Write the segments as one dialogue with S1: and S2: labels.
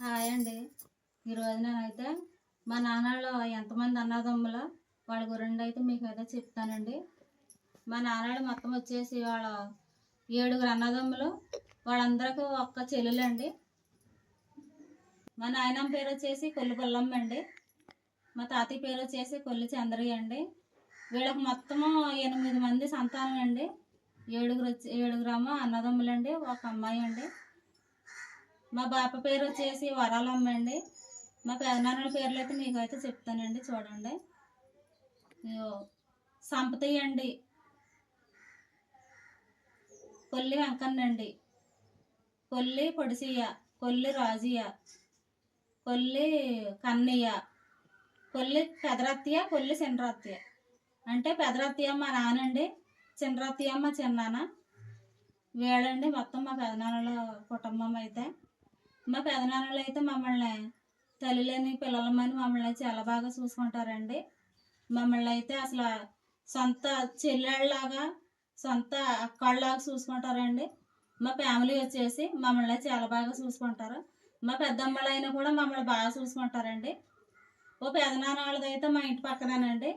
S1: Hi అండి. ఈరోజు నేనైతే మా నాన్నలో ఎంతమంది అన్నదమ్ములో? వాళ్ళ గురండి అయితే మీకు అయితే చెప్తానండి. మా నాన్నడు మొత్తం వచ్చేసి వాళ్ళ ఏడుగురు అన్నదమ్ములు వాళ్ళందరికీ ఒక్క చెల్లెలండి. మా నాయనమ్మ పేరు వచ్చేసి కొల్లి పుల్లమ్మ అండి. మా తాతయ్య పేరు వచ్చేసి కొల్లి చంద్రయ్య అండి. వీళ్ళకి మొత్తము ఎనిమిది మంది సంతానం అండి ఏడుగురు వచ్చి ఏడుగురమ్మ అన్నదమ్ములండి ఒక అమ్మాయి అండి. మా బాప పేరు వచ్చేసి వరాలమ్మ అండి. మా పెదనాన్నల పేర్లు అయితే మీకు అయితే చెప్తానండి చూడండి. ఇగో సంపతయ్య అండి. కొల్లి వెంకన్న అండి. కొల్లి పొడిసియ్య కొల్లి రాజయ్య కొల్లి కన్నయ్య కొల్లి పెదరత్తయ్య కొల్లి చిన్నరత్తయ్య. అంటే పెదరత్తయ్య నానండి చిన్నరత్తయ్య చిన్నాన చిన్నాన్న. వీళ్ళండి మొత్తం మా పెదనాన్నల కుటుంబం అయితే. మా పెదనాన్నలు అయితే మమ్మల్ని తల్లి లేని పిల్లలమని మమ్మల్ని చాలా బాగా చూసుకుంటారండి. మమ్మల్ని అయితే అసలు సొంత చెల్లెళ్ళలాగా సొంత అక్కళ్ళలాగా చూసుకుంటారండి. మా ఫ్యామిలీ వచ్చేసి మమ్మల్ని చాలా బాగా చూసుకుంటారు. మా పెద్దమ్మలైనా కూడా మమ్మల్ని బాగా చూసుకుంటారండి. ఓ పెదనాన్న వాళ్ళదైతే మా ఇంటి పక్కనేనండి.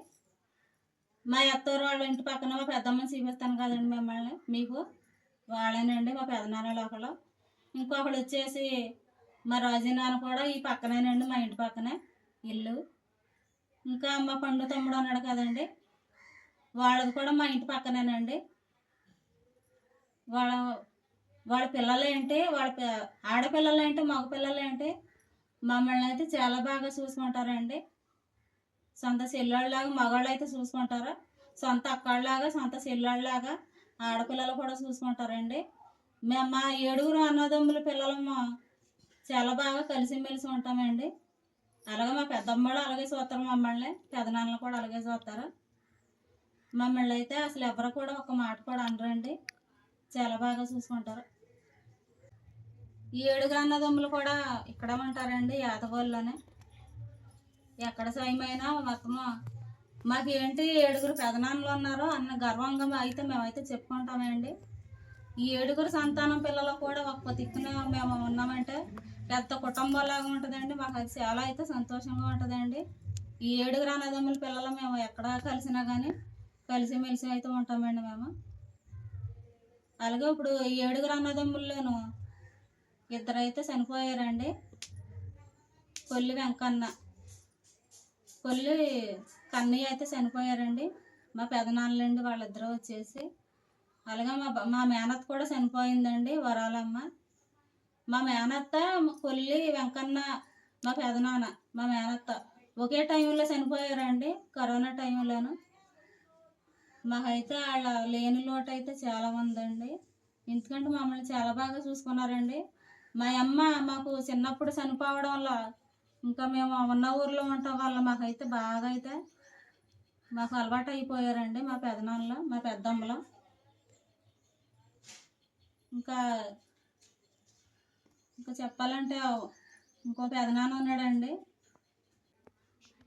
S1: మా అత్తవారు వాళ్ళ ఇంటి పక్కన మా పెద్దమ్మని చూపిస్తాను కదండి మిమ్మల్ని. మీకు వాళ్ళేనండి మా పెదనాన్నలు ఒకళ్ళు. ఇంకొకడు వచ్చేసి మా రాజీనాన్న కూడా ఈ పక్కనేనండి మా ఇంటి పక్కనే ఇల్లు. ఇంకా మా పండు తమ్ముడు అన్నాడు కదండి వాళ్ళది కూడా మా ఇంటి పక్కనేనండి. వాళ్ళ వాళ్ళ పిల్లలేంటి వాళ్ళ ఆడపిల్లలేంటి ఆడపిల్లలు మగ పిల్లలేంటి మమ్మల్ని అయితే చాలా బాగా చూసుకుంటారండి. సొంత చెల్లెళ్ళలాగా మగవాళ్ళు అయితే చూసుకుంటారు సొంత అక్కళ్ళలాగా సొంత చెల్లెళ్ళలాగా ఆడపిల్లలు కూడా చూసుకుంటారండి. మేము మా ఏడుగురు అన్నదమ్ముల పిల్లలము చాలా బాగా కలిసిమెలిసి ఉంటామండి. అలాగే మా పెద్దమ్మడు అలాగే చూస్తారు మమ్మల్ని. పెదనాన్నలు కూడా అలాగే చూస్తారు. మమ్మల్ని అయితే అసలు ఎవరు కూడా ఒక మాట కూడా అనరండి. చాలా బాగా చూసుకుంటారు. ఈ ఏడుగురు అన్నదమ్ములు కూడా ఇక్కడ ఉంటారండి యాదగోళ్ళలోనే ఎక్కడ సాయమైనా మొత్తము మాకేంటి ఏడుగురు పెదనాన్నలు ఉన్నారు అన్న గర్వంగా అయితే మేమైతే చెప్పుకుంటామండి. ఈ ఏడుగురు సంతానం పిల్లలు కూడా ఒక్క దిక్కున మేము ఉన్నామంటే పెద్ద కుటుంబంలాగా ఉంటుందండి. మాకు అది చాలా అయితే సంతోషంగా ఉంటుందండి. ఈ ఏడుగురు అన్నదమ్ముల పిల్లలు మేము ఎక్కడ కలిసినా కానీ కలిసిమెలిసి అయితే ఉంటామండి మేము. అలాగే ఇప్పుడు ఈ ఏడుగురు అన్నదమ్ముల్లోనూ ఇద్దరైతే చనిపోయారండి. కొల్లి వెంకన్న. కొల్లి కన్నయ్య అయితే చనిపోయారండి. మా పెదనాన్నలండి వాళ్ళిద్దరూ వచ్చేసి అలాగే మా మా మేనత్త కూడా చనిపోయిందండి వరాలమ్మ. మా మేనత్త మా కొల్లి వెంకన్న మా పెదనాన్న మా మేనత్త ఒకే టైంలో చనిపోయారండి కరోనా టైంలోను. మాకైతే వాళ్ళ లేని లోటు అయితే చాలా ఉందండి ఎందుకంటే మమ్మల్ని చాలా బాగా చూసుకున్నారండి. మా అమ్మ మాకు చిన్నప్పుడు చనిపోవడం వల్ల ఇంకా మేము ఉన్న ఊర్లో ఉండటం వల్ల మాకైతే బాగా అయితే మాకు అలవాటు అయిపోయారండి మా పెదనాన్నలో మా పెద్దమ్మలు. ఇంకా ఇంకా చెప్పాలంటే ఇంకో పెదనాన్న ఉన్నాడండి.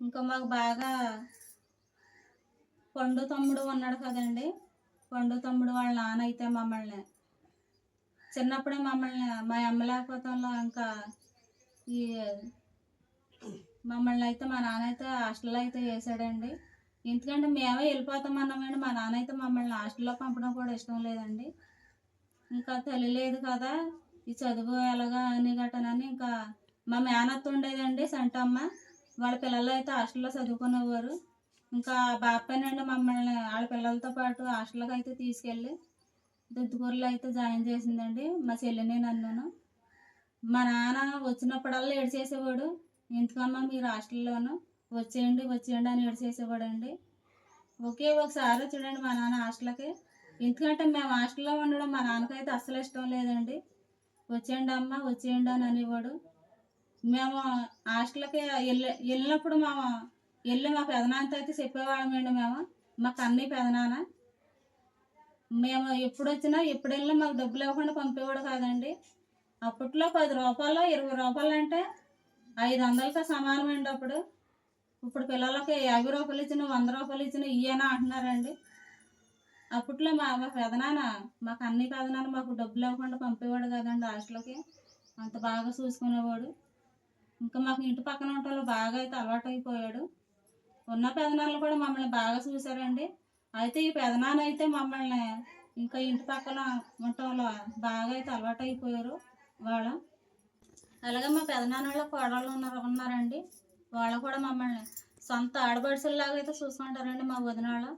S1: ఇంకా మాకు బాగా పండు తమ్ముడు ఉన్నాడు కదండి. పండు తమ్ముడు వాళ్ళ నాన్న అయితే మమ్మల్ని చిన్నప్పుడే మమ్మల్ని మా అమ్మ లేకపోతంలో ఇంకా ఈ మమ్మల్ని అయితే మా నాన్న అయితే హాస్టల్లో అయితే వేసాడండి. ఎందుకంటే మేమే వెళ్ళిపోతాం అన్నామండి మా నాన్న అయితే మమ్మల్ని హాస్టల్లో పంపడం కూడా ఇష్టం లేదండి. ఇంకా తల్లి లేదు కదా. ఈ చదువు ఎలాగా అని గట్టనని ఇంకా మా మేనత్త ఉండేదండి సంటమ్మ. వాళ్ళ పిల్లలు అయితే హాస్టల్లో చదువుకునేవారు. ఇంకా బాపేనండి మమ్మల్ని వాళ్ళ పిల్లలతో పాటు హాస్టల్కి అయితే తీసుకెళ్ళి దుద్దుకూరులో అయితే జాయిన్ చేసిందండి మా చెల్లిని నన్నును. మా నాన్న వచ్చినప్పుడల్లా ఏడ్చేసేవాడు. ఎందుకమ్మా మీరు హాస్టల్లోను వచ్చేయండి వచ్చేయండి అని ఏడ్చేసేవాడు అండి ఒకే ఒకసారి చూడండి మా నాన్న హాస్టల్కి. ఎందుకంటే మేము హాస్టల్లో ఉండడం మా నాన్నకైతే అస్సలు ఇష్టం లేదండి. వచ్చేయండి అమ్మ వచ్చేయండి అని అనేవాడు. మేము హాస్టల్కి వెళ్ళి వెళ్ళినప్పుడు మా వెళ్ళి మా పెదనాన్నతో అయితే చెప్పేవాళ్ళమండి మేము. మా కన్నీ పెదనాన్న. మేము ఎప్పుడు వచ్చినా ఎప్పుడు వెళ్ళినా మాకు డబ్బులు ఇవ్వకుండా పంపేవాడు కాదండి. అప్పట్లో పది రూపాయలు ఇరవై రూపాయలు అంటే ఐదు వందలతో సమానమండి అప్పుడు. ఇప్పుడు పిల్లలకి యాభై రూపాయలు ఇచ్చిన వంద రూపాయలు ఇచ్చిన ఇయ్యనా అంటున్నారండి. అప్పట్లో మా మా పెదనాన్న మాకు అన్ని పెదనాన్న మాకు డబ్బులు ఇవ్వకుండా పంపేవాడు కదండి హాస్టల్కి. అంత బాగా చూసుకునేవాడు. ఇంకా మాకు ఇంటి పక్కన ఉంటాలో బాగా అయితే అలవాటు అయిపోయాడు ఉన్న పెదనాన్నలు కూడా మమ్మల్ని బాగా చూశారండి. అయితే ఈ పెదనాన్న అయితే మమ్మల్ని ఇంకా ఇంటి పక్కన ఉండటంలో బాగా అయితే అలవాటు అయిపోయారు వాళ్ళు. అలాగే మా పెదనాన్నలో కోడళ్ళు ఉన్నారు ఉన్నారండి. వాళ్ళు కూడా మమ్మల్ని సొంత ఆడపడుచుల్లాగా అయితే చూసుకుంటారండి మా వదినాళ్ళు.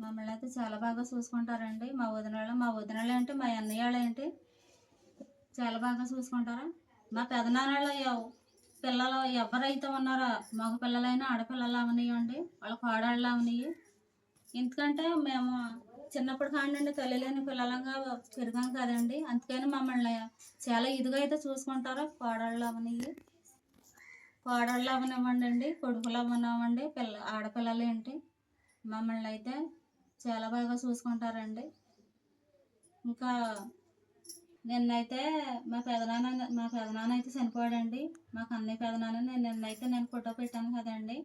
S1: మమ్మల్ని అయితే చాలా బాగా చూసుకుంటారండి. మా వదినలు మా వదినాళ్ళు ఏంటి మా అన్నయ్యలు ఏంటి? చాలా బాగా చూసుకుంటారు? మా పెదనాన్నలు ఎవ- పిల్లలు ఎవరైతే ఉన్నారో మగ పిల్లలైనా ఆడపిల్లలు అవనివ్వండి వాళ్ళ కోడళ్ళు అవనివి ఎందుకంటే మేము చిన్నప్పటి కానివ్వండి తల్లి లేని పిల్లలంగా పెరిగాం కదండి. అందుకని మమ్మల్ని చాలా ఇదిగా అయితే చూసుకుంటారు. కోడళ్ళు అవనివి కోడళ్ళు అవనివ్వండి అండి కొడుకులు అవనివ్వండి పిల్ల ఆడపిల్లలు ఏంటి? మమ్మల్ని అయితే చాలా బాగా చూసుకుంటారండి. ఇంకా నిన్నైతే మా పెదనాన్న మా పెదనాన్న అయితే చనిపోయాడండి. మా కన్నయ్య పెదనాన్న నేను నిన్నైతే నేను ఫోటో పెట్టాను కదండి.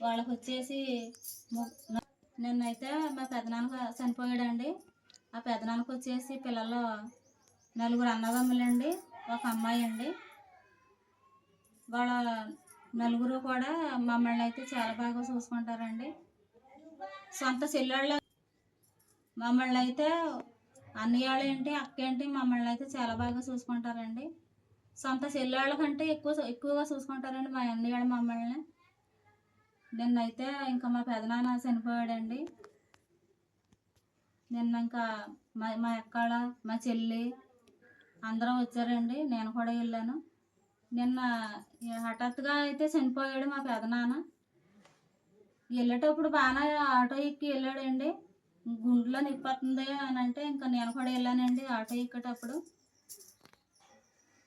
S1: వాళ్ళకి వచ్చేసి నిన్నైతే మా పెదనాన్న చనిపోయాడండి. ఆ పెదనాన్నకు వచ్చేసి పిల్లలు నలుగురు అన్నదమ్ములండి ఒక అమ్మాయి అండి. వాళ్ళ నలుగురు కూడా మమ్మల్ని అయితే చాలా బాగా చూసుకుంటారండి. సొంత చెల్లెళ్ళ మమ్మల్ని అయితే అన్నయ్యాళ్ళు ఏంటి అక్క ఏంటి మమ్మల్ని అయితే చాలా బాగా చూసుకుంటారండి. సొంత చెల్లెళ్ళ కంటే ఎక్కువ ఎక్కువగా చూసుకుంటారండి మా అన్నయ్యాడు మమ్మల్ని. నిన్నైతే ఇంకా మా పెదనాన్న చనిపోయాడండి. నిన్న ఇంకా మా మా అక్కడ మా చెల్లి అందరం వచ్చారండి. నేను కూడా వెళ్ళాను. నిన్న హఠాత్తుగా అయితే చనిపోయాడు మా పెదనాన్న. వెళ్ళేటప్పుడు బాగానే ఆటో ఎక్కి వెళ్ళాడండి. గుండెలో నిప్పొస్తుంది అని అంటే ఇంకా నేను కూడా వెళ్ళానండి ఆటో ఎక్కేటప్పుడు.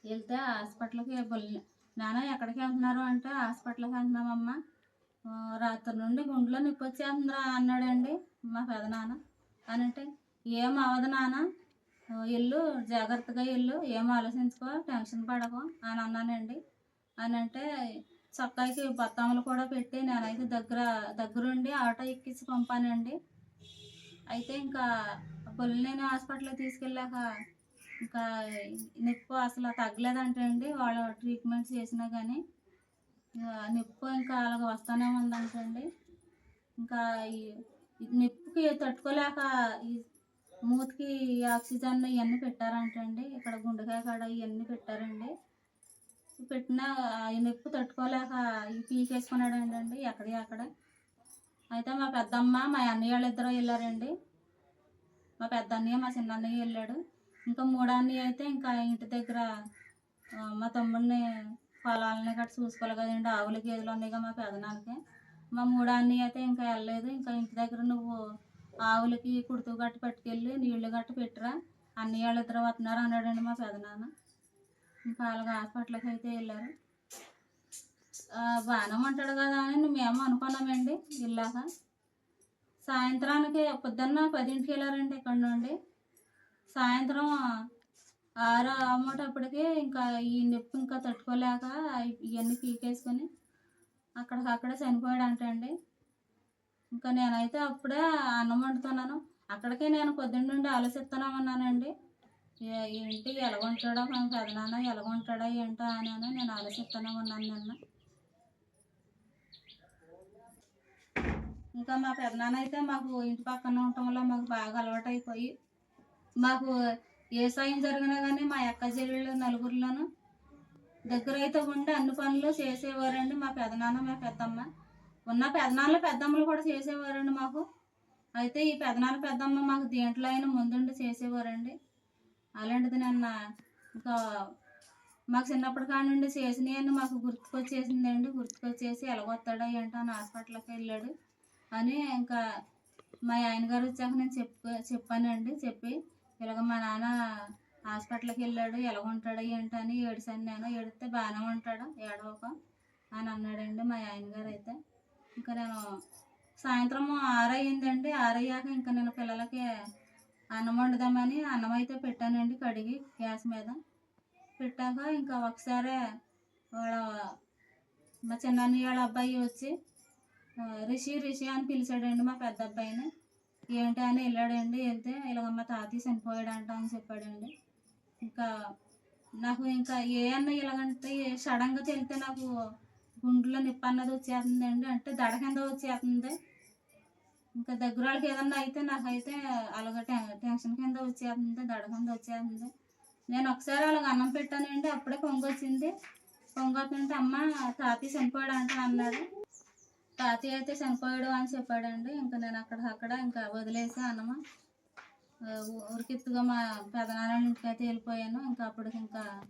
S1: వెళ్తే హాస్పిటల్కి బొల్లి నాన్న ఎక్కడికి వెళ్తున్నారు అంటే హాస్పిటల్కి వెళ్తున్నామమ్మా. రాత్రి నుండి గుండెలో నొప్పి వచ్చేస్తుందిరా అన్నాడండి మా పెదనాన్న అని అంటే ఏం అవ్వదు నాన్న. వెళ్ళు జాగ్రత్తగా వెళ్ళు. ఏం ఆలోచించుకో టెన్షన్ పడకు అని అన్నానండి. అని అంటే చొక్కాకి బత్తాములు కూడా పెట్టి నేనైతే దగ్గర దగ్గరుండి ఆటో ఎక్కించి పంపానండి. అయితే ఇంకా బొల్లినేని హాస్పిటల్కి తీసుకెళ్ళాక ఇంకా నొప్పి అసలు తగ్గలేదంటండి వాళ్ళు ట్రీట్మెంట్ చేసినా కానీ. ఆ, నొప్పి ఇంకా అలాగ వస్తూనే ఉందంటండి ఇంకా ఈ నొప్పికి తట్టుకోలేక ఈ మూతికి ఆక్సిజన్ ఇవన్నీ పెట్టారంటండి ఇక్కడ గుండెకాయ కాడ ఇవన్నీ పెట్టారండి. పెట్టిన ఈ నొప్పి తట్టుకోలేక పీకేసుకున్నాడు అండి ఎక్కడి అక్కడ? అయితే మా పెద్దమ్మ మా అన్నయ్య వాళ్ళు ఇద్దరు వెళ్ళారండి. మా పెద్ద అన్నయ్య మా చిన్న అన్నయ్య వెళ్ళాడు. ఇంకా మూడో అన్నయ్య అయితే ఇంకా ఇంటి దగ్గర మా తమ్ముడిని పొలాలని గట్రా చూసుకోవాలి కదండి. ఆవులు గేదెలు ఉన్నాయిగా మా పెదనానికి మా మూడో అన్నయ్య అయితే ఇంకా వెళ్ళలేదు. ఇంకా ఇంటి దగ్గర నువ్వు ఆవులకి కుడుతూ గట్ట పట్టుకెళ్ళి నీళ్ళు గట్ట పెట్టరా? అన్నయ్య వాళ్ళు ఇద్దరు వస్తున్నారు? అన్నాడండి మా పెదనాన్న. ఇంకా అలాగ హాస్పిటల్కి అయితే వెళ్ళారు. ఆ, బాగానే ఉంటాడు కదా అని మేము అనుకున్నామండి వెళ్ళాక సాయంత్రానికి పొద్దున్న పదింటికి వెళ్ళారండి ఇక్కడ నుండి? సాయంత్రం ఆరు అమ్మేటప్పటికి ఇంకా ఈ నొప్పి ఇంకా తట్టుకోలేక ఇవన్నీ పీకేసుకొని అక్కడికక్కడే చనిపోయాడు అంటండి ఇంకా నేనైతే అప్పుడే అన్నం వండుతున్నాను. అక్కడికే నేను పొద్దున్న నుండి ఆలోచిస్తున్నామన్నానండి. ఏంటి ఎలాగుంటాడో మా పెదనాన్న ఎలాగుంటాడో ఏంటో అని అని నేను ఆలోచిస్తూనే ఉన్నాను నిన్న. ఇంకా మా పెదనాన్న అయితే మాకు ఇంటి పక్కన ఉండటం వల్ల మాకు బాగా అలవాటు అయిపోయి మాకు ఏ సాయం జరిగినా కానీ మా అక్క చెల్లెళ్ళు నలుగురిలోనూ దగ్గర అయితే ఉండి అన్ని పనులు చేసేవారండి మా పెదనాన్న మా పెద్దమ్మ. ఉన్న పెదనాన్నలు పెద్దమ్మలు కూడా చేసేవారండి మాకు. అయితే ఈ పెదనాన్న పెద్దమ్మ మాకు దేంట్లో అయినా ముందుండి చేసేవారండి. అలాంటిది నన్న. ఇంకా మాకు చిన్నప్పటి కానుండి నుండి చేసినవన్నీ మాకు గుర్తుకొచ్చేసిందండి. గుర్తుకొచ్చేసి ఎలాగొస్తాడో ఏంటో అని హాస్పిటల్కి వెళ్ళాడు. అని ఇంకా మా ఆయన గారు వచ్చాక నేను చెప్పు చెప్పానండి. చెప్పి ఇలాగ మా నాన్న హాస్పిటల్కి వెళ్ళాడు. ఎలా ఉంటాడు అని ఏడిసాను నేను. ఏడితే బాగానే ఉంటాడు. ఏడవక అని అన్నాడండి మా ఆయన గారు అయితే. ఇంకా నేను సాయంత్రం ఆరు అయ్యిందండి. ఆరు అయ్యాక ఇంకా నేను పిల్లలకి అన్నం వండుదామని అన్నం అయితే పెట్టానండి కడిగి గ్యాస్ మీద. పెట్టాక ఇంకా ఒకసారి వాళ్ళ మా చిన్న వాళ్ళ అబ్బాయి వచ్చి రిషి రిషి అని పిలిచాడండి మా పెద్ద అబ్బాయిని. ఏంటి అని వెళ్ళాడండి వెళ్తే ఇలాగ మా తాతయ్య చనిపోయాడంట అని చెప్పాడండి. ఇంకా నాకు ఇంకా ఏ అన్న ఇలాగంటే సడన్గా తెలితే నాకు గుండెలో నొప్పి అన్నది వచ్చేస్తుందండి అంటే దడ కింద వచ్చేస్తుంది. ఇంకా దగ్గర వాళ్ళకి ఏదన్నా అయితే నాకైతే అలాగ టె- టెన్షన్ కింద వచ్చేస్తుంది దడ కింద వచ్చేస్తుంది. నేను ఒకసారి అలాగ అన్నం పెట్టానండి అప్పుడే పొంగు వచ్చింది. పొంగు వస్తుంటే అమ్మ తాతయ్య చనిపోయాడు అంటే అన్నాడు. తాతయ్య అయితే చనిపోయాడు అని చెప్పాడండి. ఇంకా నేను అక్కడ అక్కడ ఇంకా వదిలేసి అన్నమా. ఆ, ఊరికెత్తుగా మా పెదనాన్న ఇంటికి అయితే వెళ్ళిపోయాను. ఇంకా అప్పటికి ఇంకా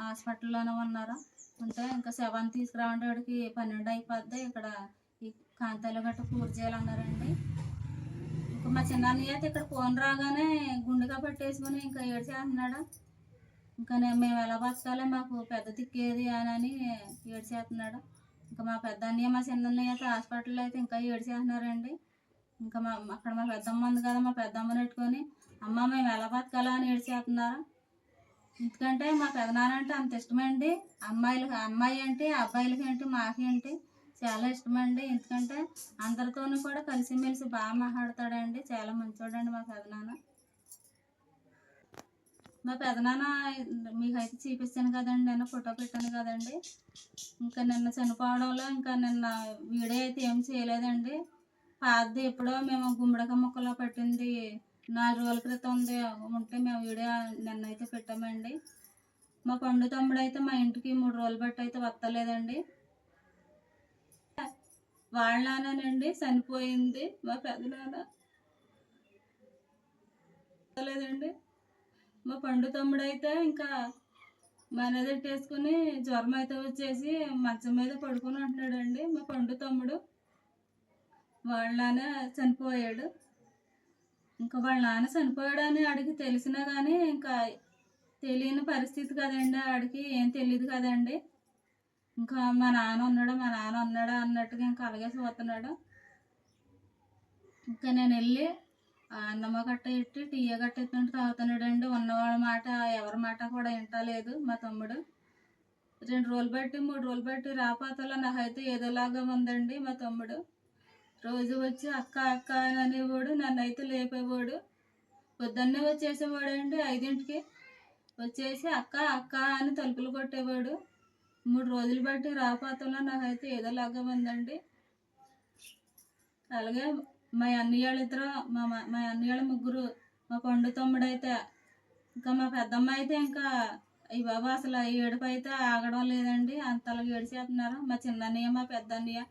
S1: హాస్పిటల్లోనే ఉన్నారు. ఉంటే ఇంకా శవాన్ని తీసుకురావడానికి పన్నెండు అయిపోద్ది. ఇక్కడ ఈ కాంతాలో గట్ట పూర్తి చేయాలన్నారండి. ఇంకా మా చిన్నయ్య అయితే ఇక్కడ ఫోన్ రాగానే గుండెగా పట్టేసుకుని ఇంకా ఏడ్చేస్తున్నాడు ఇంకా నేను మేము ఎలా బతకాలి మాకు పెద్ద దిక్కేది అని అని ఏడ్చేస్తున్నాడు ఇంకా మా పెద్ద అన్నయ్య మా చిన్న అన్నయ్య అయితే హాస్పిటల్లో అయితే ఇంకా ఏడ్చేస్తున్నారండి ఇంకా మా అక్కడ మా పెద్దమ్మ ఉంది కదా మా పెద్దమ్మని పెట్టుకొని అమ్మ మేము ఎలా బతకాలా అని ఏడ్చేస్తున్నారు ఎందుకంటే మా పెదనాన్న అంటే అంత ఇష్టమండి. అమ్మాయిలకి అమ్మాయి అంటే అబ్బాయిలకి ఏంటి మాకేంటి? చాలా ఇష్టమండి. ఎందుకంటే అందరితోనూ కూడా కలిసిమెలిసి బాగా మాట్లాడతాడండి. చాలా మంచోడండి మా పెదనాన్న. మా పెదనాన్న మీకైతే చూపించాను కదండి. నేను ఫోటో పెట్టాను కదండి. ఇంకా నిన్న చనిపోవడంలో ఇంకా నిన్న వీడియో అయితే ఏం చేయలేదండి. పాతది ఎప్పుడో మేము గుమ్మడిక మొక్కలో పట్టింది నాలుగు రోజుల క్రితం ఉంది. ఉంటే మేము వీడియో నిన్న అయితే పెట్టామండి. మా పండు తమ్ముడు అయితే మా ఇంటికి మూడు రోజులు బట్టి అయితే వస్తలేదండి. వాళ్ళ నానండి చనిపోయింది మా పెదనాన్న. లేదండి మా పండు తమ్ముడు అయితే ఇంకా మనదట్టేసుకుని జ్వరం అయితే వచ్చేసి మంచం మీద పడుకొని ఉంటున్నాడండి మా పండు తమ్ముడు. వాళ్ళ నాన్న చనిపోయాడు. ఇంకా వాళ్ళ నాన్న చనిపోయాడని ఆడికి తెలిసినా కానీ ఇంకా తెలియని పరిస్థితి కదండి ఆడికి ఏం తెలియదు కదండి. ఇంకా మా నాన్న ఉన్నాడు మా నాన్న ఉన్నాడు అన్నట్టుగా ఇంకా అలాగే చూస్తున్నాడు. ఇంకా నేను వెళ్ళి ఆ అన్నమ్మ గట్ట ఎట్టి టీయ గట్ట ఎత్తుంటే తాగుతున్నాడండి. ఉన్నవాళ్ళ మాట ఎవరి మాట కూడా వింటలేదు మా తమ్ముడు. రెండు రోజులు బట్టి మూడు రోజులు బట్టి రాపాతలో నాకైతే ఏదోలాగా ఉందండి మా తమ్ముడు. రోజు వచ్చి అక్క అక్క అని అనేవాడు నన్ను అయితే లేపేవాడు. పొద్దున్నే వచ్చేసేవాడు అండి ఐదింటికి. వచ్చేసి అక్క అక్క అని తలుపులు కొట్టేవాడు. మూడు రోజులు బట్టి రాపాతంలో నాకైతే ఏదో లాగా ఉందండి. అలాగే మా అన్నయ్య ఇద్దరు మా మా- మా అన్నయ్య ముగ్గురు మా పండు తమ్ముడు అయితే ఇంకా మా పెద్దమ్మ అయితే ఇంకా ఈ బాబా అసలు ఏడుపు అయితే ఆగడం లేదండి. అంతలా ఏడిచేస్తున్నారు. మా చిన్న అన్నయ్య మా పెద్ద అన్నయ్య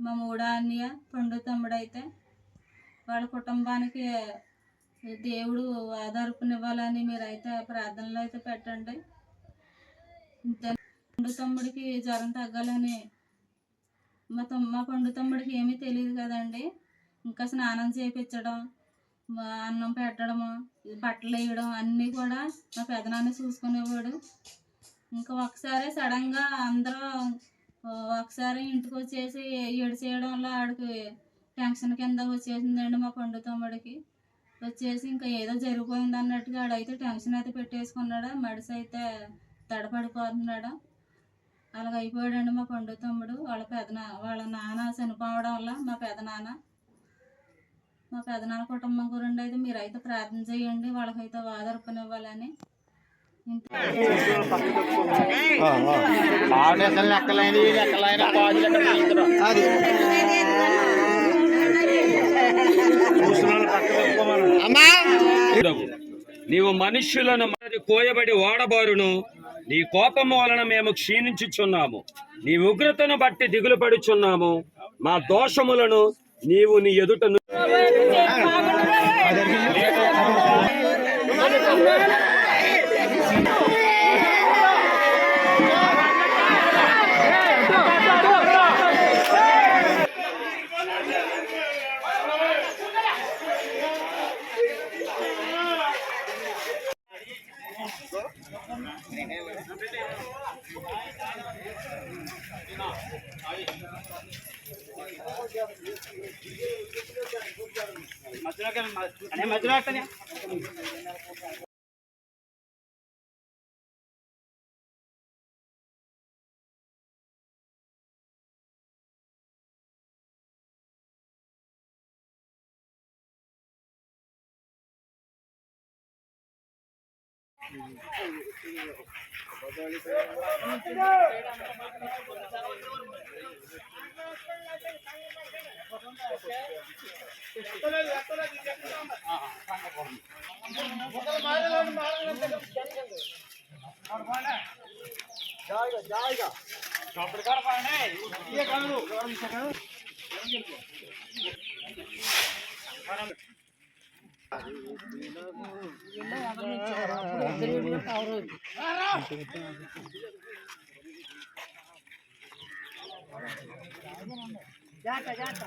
S1: మా మూడో అన్నయ్య పండు తమ్ముడు అయితే. వాళ్ళ కుటుంబానికి దేవుడు ఆధారపనివ్వాలని మీరైతే ప్రార్థనలు అయితే పెట్టండి. ఇంతే. పండు తమ్ముడికి జ్వరం తగ్గాలని మా తమ్ మా పండు తమ్ముడికి ఏమీ తెలియదు కదండి. ఇంకా స్నానం చేయించడం మా అన్నం పెట్టడము బట్టలు వేయడం అన్నీ కూడా మా పెదనాన్న చూసుకునేవాడు. ఇంకా ఒకసారి సడన్గా అందరూ ఒకసారి ఇంటికి వచ్చేసి ఏడు చేయడంలో ఆడికి టెన్షన్ కింద వచ్చేసిందండి మా పండు తమ్ముడికి. వచ్చేసి ఇంకా ఏదో జరిగిపోయింది అన్నట్టుగా ఆడైతే టెన్షన్ అయితే పెట్టేసుకున్నాడు. మడిసి అయితే తడపడిపోతున్నాడు. అలాగ అయిపోయాడండి మా పండు తమ్ముడు. వాళ్ళ పెదనా వాళ్ళ నాన్న చనిపోవడం వల్ల మా పెదనాన్న మా పెదనాన్న కుటుంబం గురించి అయితే మీరైతే ప్రార్థన చేయండి వాళ్ళకైతే ఆధారపనివ్వాలని
S2: నీవు మనుష్యులను మరి కోయబడి ఓడబారును. నీ కోపము వలన మేము క్షీణించుచున్నాము. నీ ఉగ్రతను బట్టి దిగులు పడుచున్నాము. మా దోషములను నీవు నీ ఎదుటను
S3: మధ్యలో అంటే
S2: ಬದಲಿಸಿ जाएगा जाएगा डॉक्टर का पाने ये कर लो और इसे कर
S4: Thank you. जाता जाता।